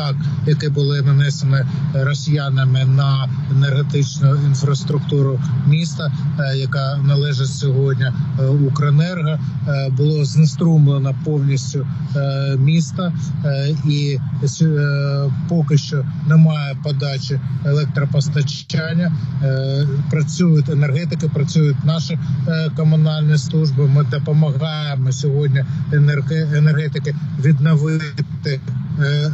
атак, які були нанесені росіянами на енергетичну інфраструктуру міста, е, яка належить сьогодні е, Укренерго, е, було знеструмлено повністю місто, е, і поки що немає подачі електропостачання. Працюють енергетики, працюють наші комунальні служби. Ми допомагаємо сьогодні енерге- енергетики відновити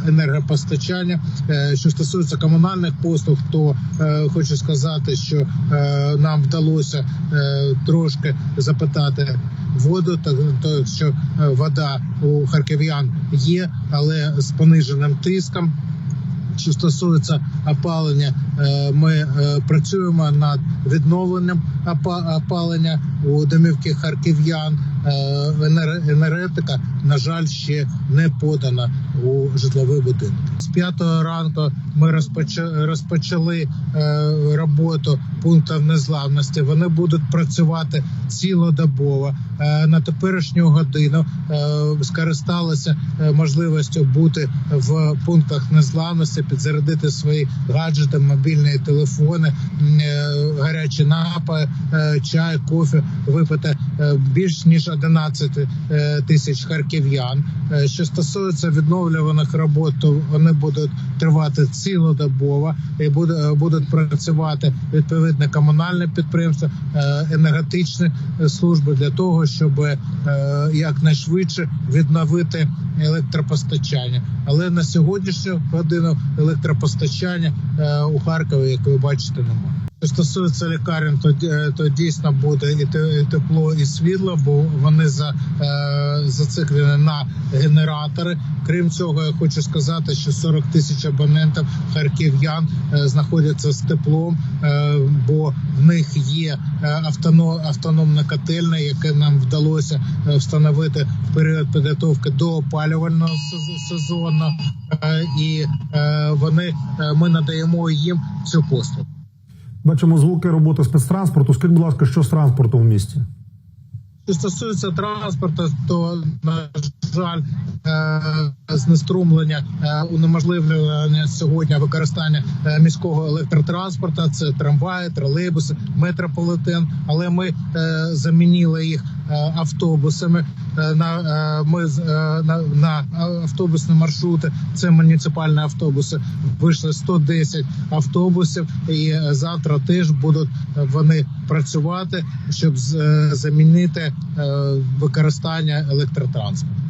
енергопостачання. Е, Що стосується комунальних послуг, то е, хочу сказати, що е, нам вдалося е, трошки запитати воду, то що е, вода у харків'ян є, але з пониженим тиском. Що стосується опалення, е, ми е, працюємо над відновленням опа- опалення у домівки харків'ян. Е, Енергетика, на жаль, ще не подана у житловий будинок. З п'ятого ранку ми розпоча- розпочали е, роботу пунктів незламності. Вони будуть працювати цілодобово. Е, На теперішню годину скористалися можливістю бути в пунктах незламності, підзарядити свої гаджети, мобільні телефони, гарячі напої, чай, кофе, випити більш ніж 11 е, тисяч харків'ян. Е, Що стосується відновлюваних робот, то вони будуть тривати цілодобово і буде- будуть працювати відповідне комунальне підприємство, е, енергетичні служби для того, щоб е, якнайшвидше відновити електропостачання. Але на сьогоднішню годину електропостачання е, у Харкові, як ви бачите, немає. Стосується лікарень, то, е, то дійсно буде і те- тепло, і світло, бо вони за, е, зациклені на генератори. Крім цього, я хочу сказати, що 40 тисяч абонентів харків'ян е, знаходяться з теплом, бо в них є е, автоно, автономне яке нам вдалося встановити в період підготовки до опалювального сезону, і вони ми надаємо їм цю послугу. Бачимо звуки роботи спецтранспорту. Скажіть, будь ласка, що з транспортом в місті? Що стосується транспорту, то на жаль, знеструмлення е, унеможливлення сьогодні використання е, міського електротранспорту. Це трамваї, тролейбуси, метрополітен. Але ми е, замінили їх е, автобусами. Е, На е, ми е, на, на автобусні маршрути. Це муніципальні автобуси. Вийшли 110 автобусів, і е, завтра теж будуть е, вони працювати, щоб е, замінити е, використання електротранспорту.